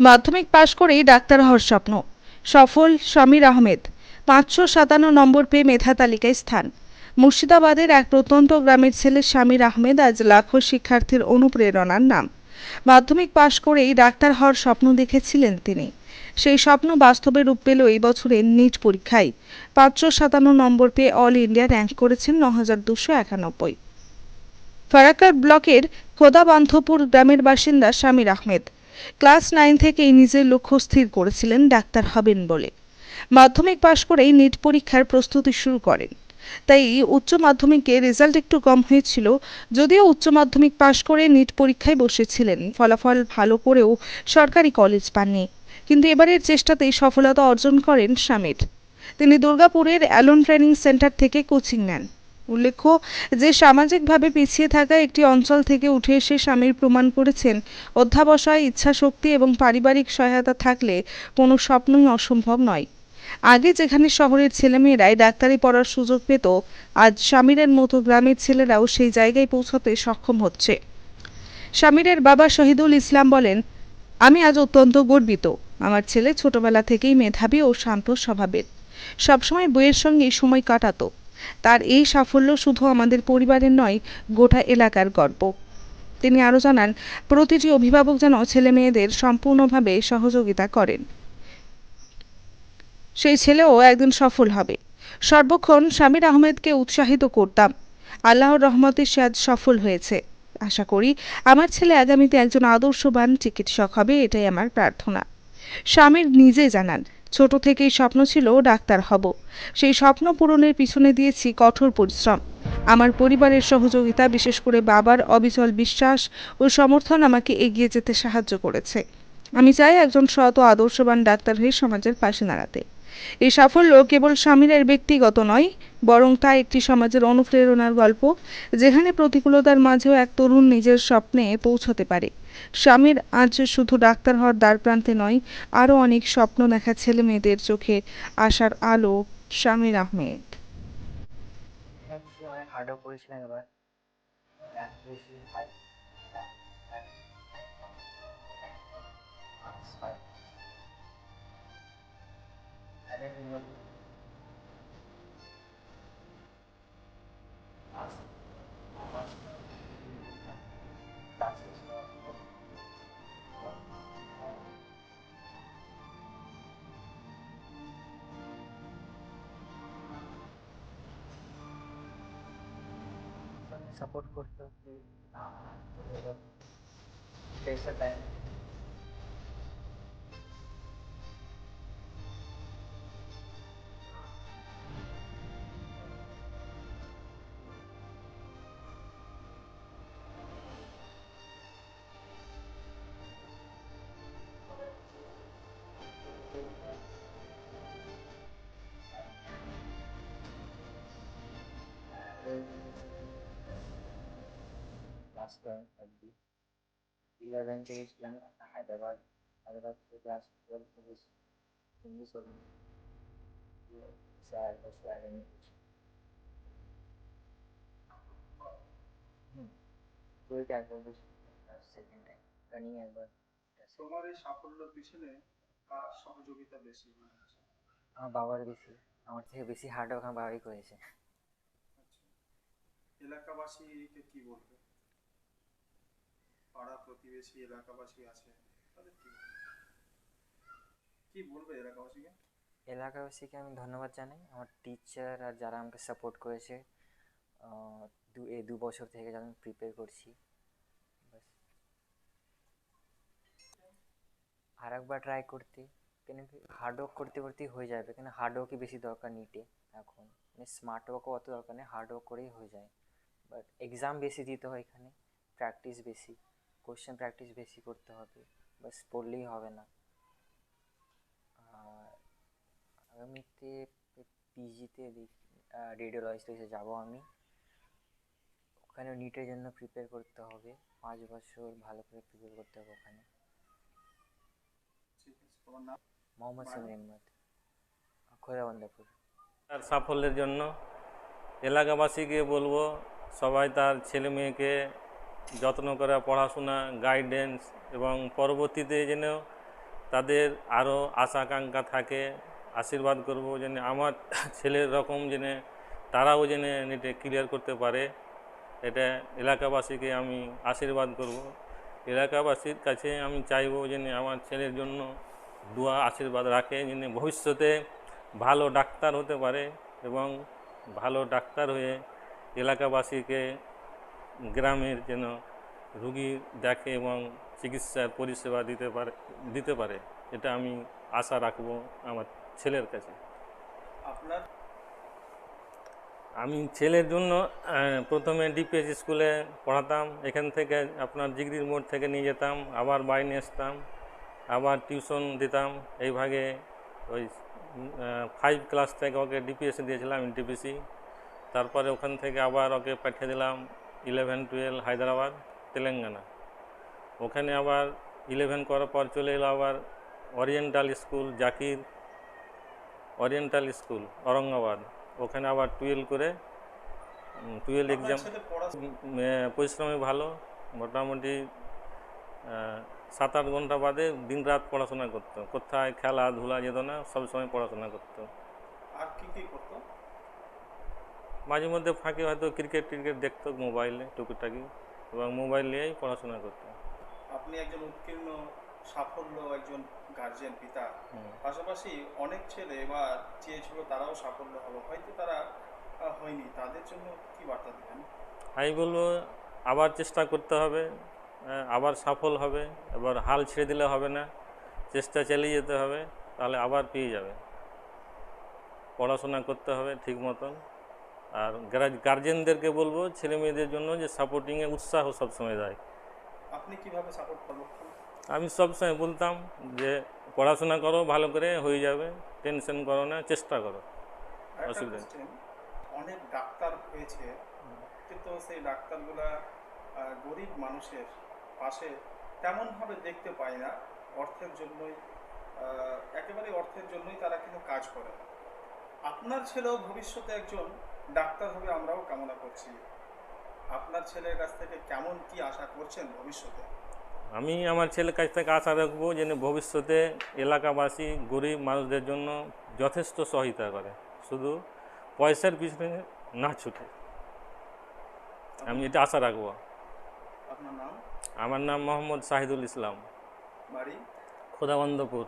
মাধ্যমিক পাশ করেই ডাক্তার হওয়ার স্বপ্ন। সফল সমীর আহমেদ, পাঁচশো সাতান্ন নম্বর পেয়ে মেধা তালিকায় স্থান। মুর্শিদাবাদের এক প্রত্যন্ত গ্রামের ছেলে সমীর আহমেদ আজ লাখো শিক্ষার্থীর অনুপ্রেরণার নাম। মাধ্যমিক পাশ করেই ডাক্তার হওয়ার স্বপ্ন দেখেছিলেন তিনি। সেই স্বপ্ন বাস্তবে রূপ পেল এই বছরের নিট পরীক্ষায়। পাঁচশো সাতান্ন নম্বর পেয়ে অল ইন্ডিয়া র্যাঙ্ক করেছেন ন হাজার দুশো একানব্বই। ফারাক্কার ব্লকের খোদাবান্ধপুর গ্রামের বাসিন্দা শামির আহমেদ ক্লাস নাইন থেকেই নিজের লক্ষ্য স্থির করেছিলেন ডাক্তার হবেন বলে। মাধ্যমিক পাশ করেই নিট পরীক্ষার প্রস্তুতি শুরু করেন। তাই উচ্চ মাধ্যমিকে রেজাল্ট একটু কম হয়েছিল, যদিও উচ্চ মাধ্যমিক পাশ করে নিট পরীক্ষায় বসেছিলেন। ফলাফল ভালো করেও সরকারি কলেজ পাননি, কিন্তু এবারের চেষ্টাতেই সফলতা অর্জন করেন শামির তিনি দুর্গাপুরের অ্যালন ট্রেনিং সেন্টার থেকে কোচিং নেন। উল্লেখ্য যে সামাজিকভাবে পিছিয়ে থাকা একটি অঞ্চল থেকে উঠে এসে স্বামীর প্রমাণ করেছেন, অধ্যাবসায়, ইচ্ছাশক্তি এবং পারিবারিক সহায়তা থাকলে কোনো স্বপ্নই অসম্ভব নয়। আগে যেখানে শহরের ছেলেমেয়েরাই ডাক্তারি পড়ার সুযোগ পেত, আজ স্বামীরের মতো গ্রামের ছেলেরাও সেই জায়গায় পৌঁছাতে সক্ষম হচ্ছে। স্বামীরের বাবা শহীদুল ইসলাম বলেন, আমি আজ অত্যন্ত গর্বিত। আমার ছেলে ছোটবেলা থেকেই মেধাবী ও শান্ত স্বভাবের। সবসময় বইয়ের সঙ্গেই সময় কাটাতো। তার এই সাফল্য শুধু আমাদের পরিবারের নয়, গোটা এলাকার গর্ব। তিনি আরও জানান, প্রতিটি অভিভাবক যেন ছেলে মেয়েদের সম্পূর্ণভাবে সহযোগিতা করেন। সেই ছেলেও একদিন সফল হবে। সর্বক্ষণ স্বামীর আহমেদকে উৎসাহিত করতাম। আল্লাহর রহমতে সে আজ সফল হয়েছে। আশা করি, আমার ছেলে আগামীতে একজন আদর্শবান চিকিৎসক হবে, এটাই আমার প্রার্থনা। স্বামীর নিজে জানান ছোট থেকেই স্বপ্ন ছিল ডাক্তার হব। সেই স্বপ্ন পূরণের পিছনে দিয়েছি কঠোর পরিশ্রম। আমার পরিবারের সহযোগিতা, বিশেষ করে বাবার অবিচল বিশ্বাস ও সমর্থন আমাকে এগিয়ে যেতে সাহায্য করেছে। আমি চাই একজন সৎ ও আদর্শবান ডাক্তার হয়ে সমাজের পাশে দাঁড়াতে। এই সাফল্য কেবল স্বামীরের ব্যক্তিগত নয় বরং তা একটি সমাজের অনুপ্রেরণার গল্প, যেখানে প্রতিকূলতার মাঝেও এক তরুণ নিজের স্বপ্নে পৌঁছতে পারে। স্বামীর আজ শুধু ডাক্তার হওয়ার দ্বার প্রান্তে নয়, আরও অনেক স্বপ্ন দেখা ছেলে মেয়েদের চোখে আসার আলো, স্বামীর আহমেদ। করেছিলাম এবার সাপোর্ট করতে প্রেশার টাইম ক্লাস থাকবি ইলেভেন থেকে ছিলাম হায়দ্রাবাদ হায়দ্রাবাদ থেকে ক্লাস টুয়েলভ থেকে ইংলিশ স্যার বসে আগামী হুম একবার বেশি সেকেন্ড টাইম রানিং একবার তোমার এই সাফল্যের পিছনে কার সহযোগিতা বেশি আমার বাবার বেশি আমার থেকে বেশি হার্ড ওয়ার্ক আমার বাবাই করেছে। এলাকাবাসীকে কি বলবে? পাড়া প্রতিবেশী, এলাকাবাসী আছে, তাদের কি? কি বলবে এলাকাবাসীকে? এলাকাবাসীকে আমি ধন্যবাদ জানাই। আমার টিচার আর যারা আমাকে সাপোর্ট করেছে দু, এই দু বছর থেকে যারা আমি প্রিপেয়ার করছি। আর একবার ট্রাই করতে, কেন কি হার্ড ওয়ার্ক করতে করতেই হয়ে যাবে, কেন হার্ড ওয়ার্কই বেশি দরকার নিটে এখন। মানে স্মার্ট ওয়ার্কও অত দরকার নেই হার্ড ওয়ার্ক করেই হয়ে যায়। বাট এক্সাম বেশি দিতে হয় এখানে প্র্যাকটিস বেশি। কোশ্চেন প্র্যাকটিস বেশি করতে হবে বাস পড়লেই হবে না। আর আগামীতে পিজিতে রেডিওলজিতে যাব আমি। ওখানে নিটের জন্য প্রিপেয়ার করতে হবে। পাঁচ বছর ভালো করে প্রিপেয়ার করতে হবে ওখানে। মোহাম্মদ সিম আহমদ খোদাবন্দাপুর তার সাফল্যের জন্য এলাকাবাসীকে বলব, সবাই তার ছেলে মেয়েকে যত্ন করা, পড়াশোনা গাইডেন্স এবং পরবর্তীতে যেন তাদের আরও আশাকাঙ্ক্ষা থাকে, আশীর্বাদ করব যেন আমার ছেলের রকম যেন তারাও যেন নেটে ক্লিয়ার করতে পারে। এটা এলাকাবাসীকে আমি আশীর্বাদ করব। এলাকাবাসীর কাছে আমি চাইব যেন আমার ছেলের জন্য দোয়া, আশীর্বাদ রাখে যেন ভবিষ্যতে ভালো ডাক্তার হতে পারে এবং ভালো ডাক্তার হয়ে এলাকাবাসীকে গ্রামের যেন রুগী দেখে এবং চিকিৎসার পরিষেবা দিতে পারে দিতে পারে এটা আমি আশা রাখব আমার ছেলের কাছে। আপনার? আমি ছেলের জন্য প্রথমে ডিপিএস স্কুলে পড়াতাম এখান থেকে আপনার ডিগ্রির মোড় থেকে নিয়ে যেতাম আবার বাড়ি নিয়ে আসতাম আবার টিউশন দিতাম এইভাবে ওই ফাইভ ক্লাস থেকে ওকে ডিপিএসসি দিয়েছিলাম এনটিপিসি তারপরে ওখান থেকে আবার ওকে পাঠিয়ে দিলাম ইলেভেন টুয়েলভ হায়দ্রাবাদ তেলেঙ্গানা। ওখানে আবার ইলেভেন করার পর চলে এলো আবার oriental school Zakir oriental school Aurangabad. ওখানে আবার টুয়েলভ করে টুয়েলভ এক্সাম পরিশ্রমী ভালো। মোটামুটি সাত আট ঘণ্টা বাদে দিন রাত পড়াশোনা করতো। কোথায় খেলাধুলা যেত না সবসময় পড়াশোনা করতো আর কি কি করতো মাঝে মধ্যে ফাঁকে হয়তো ক্রিকেট টিকেট দেখতো মোবাইলে টুকিটাকি এবং মোবাইল নিয়েই পড়াশোনা করতো। আপনি একজন উৎকীর্ণ সাফল্য একজন গার্জিয়ান পিতা। পাশাপাশি অনেক ছেলে এবার চেয়েছিল তারাও সাফল্য হবে। হয়তো তারা হয়নি। তাদের জন্য কি বার্তা দেবেন? আমি বলব আবার চেষ্টা করতে হবে আবার সফল হবে এবার হাল ছেড়ে দিলে হবে না চেষ্টা চালিয়ে যেতে হবে তাহলে আবার পেয়ে যাবে। পড়াশোনা করতে হবে ঠিক মতন। আর গার্জেনদেরকে বলব ছেলে মেয়েদের জন্য যে সাপোর্টিংয়ে উৎসাহ সবসময় দেয়। আপনি কীভাবে সাপোর্ট করবেন? আমি সবসময় বলতাম যে পড়াশোনা করো ভালো করে হয়ে যাবে টেনশন করো না চেষ্টা করো। অসুবিধা। অনেক ডাক্তার হয়েছে কিন্তু সেই ডাক্তারগুলা গরিব মানুষের পাশে তেমনভাবে দেখতে পায় না। অর্থের জন্যই একেবারে অর্থের জন্যই তারা কিন্তু কাজ করে। আপনার ছেলেও ভবিষ্যতে একজন ডাক্তার হবে আমরাও কামনা করছি। আপনার ছেলের কাছ থেকে কেমন কি আশা করছেন ভবিষ্যতে? আমি আমার ছেলের কাছ থেকে আশা রাখব যেন ভবিষ্যতে এলাকাবাসী গরিব মানুষদের জন্য যথেষ্ট সহায়তা করে। শুধু পয়সার পিছনে না ছুটে। আমি এটা আশা রাখব। আপনার নাম? আমার নাম মোহাম্মদ শাহিদুল ইসলাম। বাড়ি? খোদাবন্দপুর।